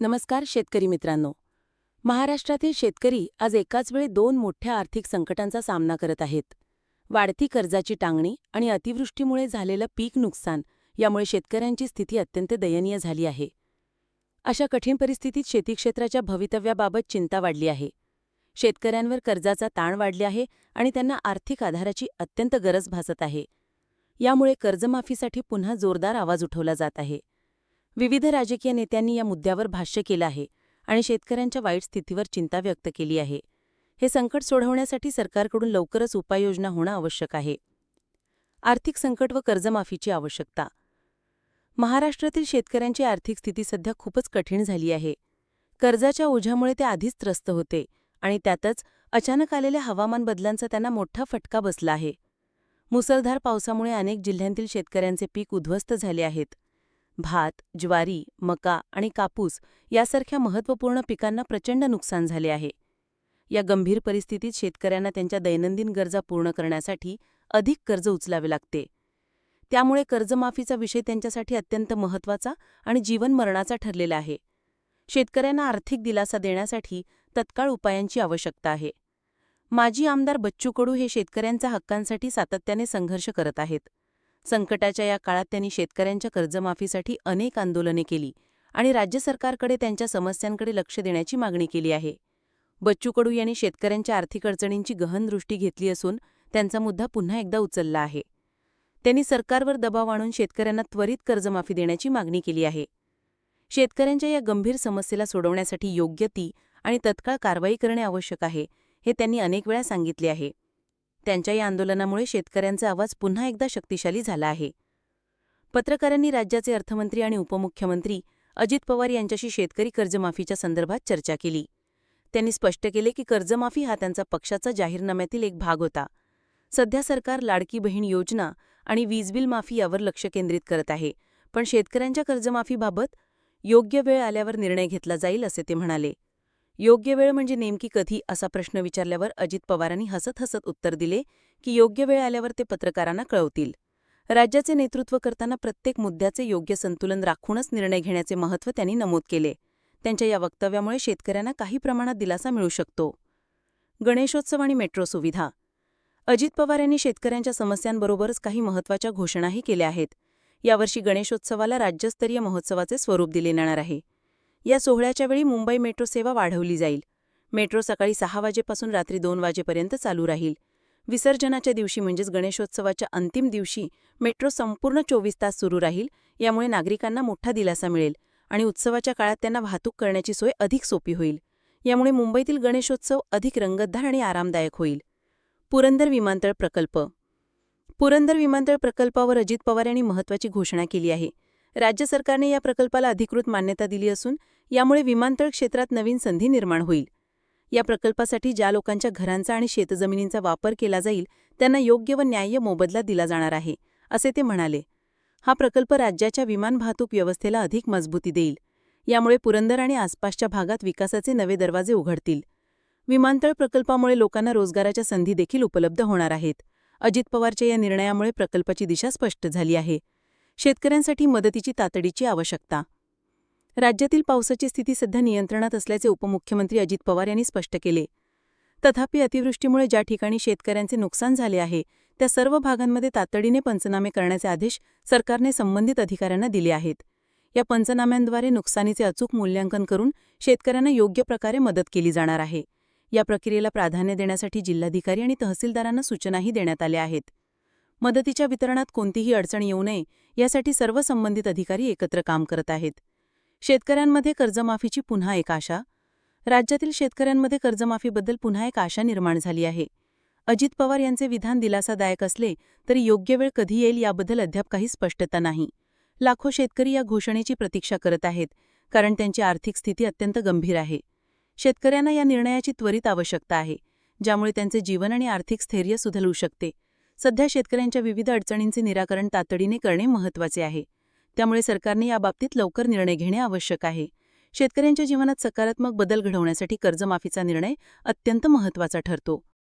नमस्कार शेतकरी मित्रांनो. महाराष्ट्रातील शेतकरी आज एकाच वेळी दोन मोठ्या आर्थिक संकटांचा सामना करत आहेत. वाढती कर्जाची टांगणी आणि अतिवृष्टीमुळे झालेलं पीक नुकसान यामुळे शेतकऱ्यांची स्थिती अत्यंत दयनीय झाली आहे. अशा कठीण परिस्थितीत शेती क्षेत्राच्या भवितव्याबाबत चिंता वाढली आहे. शेतकऱ्यांवर कर्जाचा ताण वाढले आहे आणि त्यांना आर्थिक आधाराची अत्यंत गरज भासत आहे. यामुळे कर्जमाफीसाठी पुन्हा जोरदार आवाज उठवला जात आहे. विविध राजकीय नेत्यांनी या मुद्द्यावर भाष्य केलं आहे आणि शेतकऱ्यांच्या वाईट स्थितीवर चिंता व्यक्त केली आहे. हे संकट सोडवण्यासाठी सरकारकडून लवकरच उपाययोजना होणं आवश्यक आहे. आर्थिक संकट व कर्जमाफीची आवश्यकता. महाराष्ट्रातील शेतकऱ्यांची आर्थिक स्थिती सध्या खूपच कठीण झाली आहे. कर्जाच्या ओझ्यामुळे ते आधीच त्रस्त होते आणि त्यातच अचानक आलेल्या हवामान बदलांचा त्यांना मोठा फटका बसला आहे. मुसळधार पावसामुळे अनेक जिल्ह्यांतील शेतकऱ्यांचे पीक उद्ध्वस्त झाले आहेत. भात ज्वारी मका आणि कापूस यासारख्या महत्त्वपूर्ण पिकांना प्रचंड नुकसान झाले आहे. या गंभीर परिस्थितीत शेतकऱ्यांना त्यांच्या दैनंदिन गरजा पूर्ण करण्यासाठी अधिक कर्ज उचलावे लागते. त्यामुळे कर्जमाफीचा विषय त्यांच्यासाठी अत्यंत महत्त्वाचा आणि जीवनमरणाचा ठरलेला आहे. शेतकऱ्यांना आर्थिक दिलासा देण्यासाठी तत्काळ उपायांची आवश्यकता आहे. माजी आमदार बच्चू कडू हे शेतकऱ्यांच्या हक्कांसाठी सातत्याने संघर्ष करत आहेत. संकटाच्या या काळात त्यांनी शेतकऱ्यांच्या कर्जमाफीसाठी अनेक आंदोलने केली आणि राज्य सरकारकडे त्यांच्या समस्यांकडे लक्ष देण्याची मागणी केली आहे. बच्चू कडू यांनी शेतकऱ्यांच्या आर्थिक अडचणींची गहन दृष्टी घेतली असून त्यांचा मुद्दा पुन्हा एकदा उचलला आहे. त्यांनी सरकारवर दबाव आणून शेतकऱ्यांना त्वरित कर्जमाफी देण्याची मागणी केली आहे. शेतकऱ्यांच्या या गंभीर समस्येला सोडवण्यासाठी योग्य ती आणि तत्काळ कारवाई करणे आवश्यक आहे हे त्यांनी अनेक वेळा सांगितले आहे. त्यांच्या या आंदोलनामुळे शेतकऱ्यांचा आवाज पुन्हा एकदा शक्तिशाली झाला आहे. पत्रकारांनी राज्याचे अर्थमंत्री आणि उपमुख्यमंत्री अजित पवार यांच्याशी शेतकरी कर्जमाफीच्या संदर्भात चर्चा केली. त्यांनी स्पष्ट केले की कर्जमाफी हा त्यांचा पक्षाचा जाहीरनाम्यातील एक भाग होता. सध्या सरकार लाडकी बहीण योजना आणि वीजबिल माफी यावर लक्ष केंद्रित करत आहे पण शेतकऱ्यांच्या कर्जमाफीबाबत योग्य वेळ आल्यावर निर्णय घेतला जाईल असे ते म्हणाले. योग्य वेळ म्हणजे नेमकी कधी? असा प्रश्न विचारल्यावर अजित पवारांनी हसत हसत उत्तर दिले की योग्य वेळ आल्यावर ते पत्रकारांना कळवतील. राज्याचे नेतृत्व करताना प्रत्येक मुद्द्याचे योग्य संतुलन राखूनच निर्णय घेण्याचे महत्त्व त्यांनी नमूद केले. त्यांच्या या वक्तव्यामुळे शेतकऱ्यांना काही प्रमाणात दिलासा मिळू शकतो. गणेशोत्सव आणि मेट्रो सुविधा. अजित पवार यांनी शेतकऱ्यांच्या समस्यांबरोबरच काही महत्त्वाच्या घोषणाही केल्या आहेत. यावर्षी गणेशोत्सवाला राज्यस्तरीय महोत्सवाचे स्वरूप दिले जाणार आहे. या सोहळ्याच्या वेळी मुंबई मेट्रो सेवा वाढवली जाईल. मेट्रो सकाळी सहा वाजेपासून रात्री दोन वाजेपर्यंत चालू राहील. विसर्जनाच्या दिवशी म्हणजेच गणेशोत्सवाच्या अंतिम दिवशी मेट्रो संपूर्ण चोवीस तास सुरू राहील यामुळे नागरिकांना मोठा दिलासा मिळेल आणि उत्सवाच्या काळात त्यांना वाहतूक करण्याची सोय अधिक सोपी होईल. यामुळे मुंबईतील गणेशोत्सव अधिक रंगतदार आणि आरामदायक होईल. पुरंदर विमानतळ प्रकल्प. पुरंदर विमानतळ प्रकल्पावर अजित पवार यांनी महत्त्वाची घोषणा केली आहे. राज्य सरकारने या प्रकल्पाला अधिकृत मान्यता दिली असून यामुळे विमानतळ क्षेत्रात नवीन संधी निर्माण होईल. या प्रकल्पासाठी ज्या लोकांच्या घरांचा आणि शेतजमिनींचा वापर केला जाईल त्यांना योग्य व न्याय्य मोबदला दिला जाणार आहे असे ते म्हणाले. हा प्रकल्प राज्याच्या विमान वाहतूक व्यवस्थेला अधिक मजबूती देईल. यामुळे पुरंदर आणि आसपासच्या भागात विकासाचे नवे दरवाजे उघडतील. विमानतळ प्रकल्पामुळे लोकांना रोजगाराच्या संधी देखील उपलब्ध होणार आहेत. अजित पवारच्या या निर्णयामुळे प्रकल्पाची दिशा स्पष्ट झाली आहे. शेतकऱ्यांसाठी मदतीची तातडीची आवश्यकता. राज्यातील पावसाची स्थिती सध्या नियंत्रणात असल्याचे उपमुख्यमंत्री अजित पवार यांनी स्पष्ट केले. तथापि अतिवृष्टीमुळे ज्या ठिकाणी शेतकऱ्यांचे नुकसान झाले आहे त्या सर्व भागांमध्ये तातडीने पंचनामे करण्याचे आदेश सरकारने संबंधित अधिकाऱ्यांना दिले आहेत. या पंचनाम्यांद्वारे नुकसानीचे अचूक मूल्यांकन करून शेतकऱ्यांना योग्य प्रकारे मदत केली जाणार आहे. या प्रक्रियेला प्राधान्य देण्यासाठी जिल्हाधिकारी आणि तहसीलदारांना सूचनाही देण्यात आल्या आहेत. मदतीच्या वितरणात कोणतीही अडचण येऊ नये यासाठी सर्व संबंधित अधिकारी एकत्र काम करत आहेत. शेतकऱ्यांमध्ये कर्जमाफीची पुन्हा एक आशा. राज्यातील शेतकऱ्यांमध्ये कर्जमाफीबद्दल पुन्हा एक आशा निर्माण झाली आहे. अजित पवार यांचे विधान दिलासादायक असले तरी योग्य वेळ कधी येईल याबद्दल अद्याप काही स्पष्टता नाही. लाखो शेतकरी या घोषणेची प्रतीक्षा करत आहेत कारण त्यांची आर्थिक स्थिती अत्यंत गंभीर आहे. शेतकऱ्यांना या निर्णयाची त्वरित आवश्यकता आहे ज्यामुळे त्यांचे जीवन आणि आर्थिक स्थैर्य सुधलू शकते. सध्या शेतकऱ्यांच्या विविध अडचणींचे निराकरण तातडीने करणे महत्त्वाचे आहे. त्यामुळे सरकारने याबाबतीत लवकर निर्णय घेणे आवश्यक आहे. शेतकऱ्यांच्या जीवनात सकारात्मक बदल घडवण्यासाठी कर्जमाफीचा निर्णय अत्यंत महत्त्वाचा ठरतो.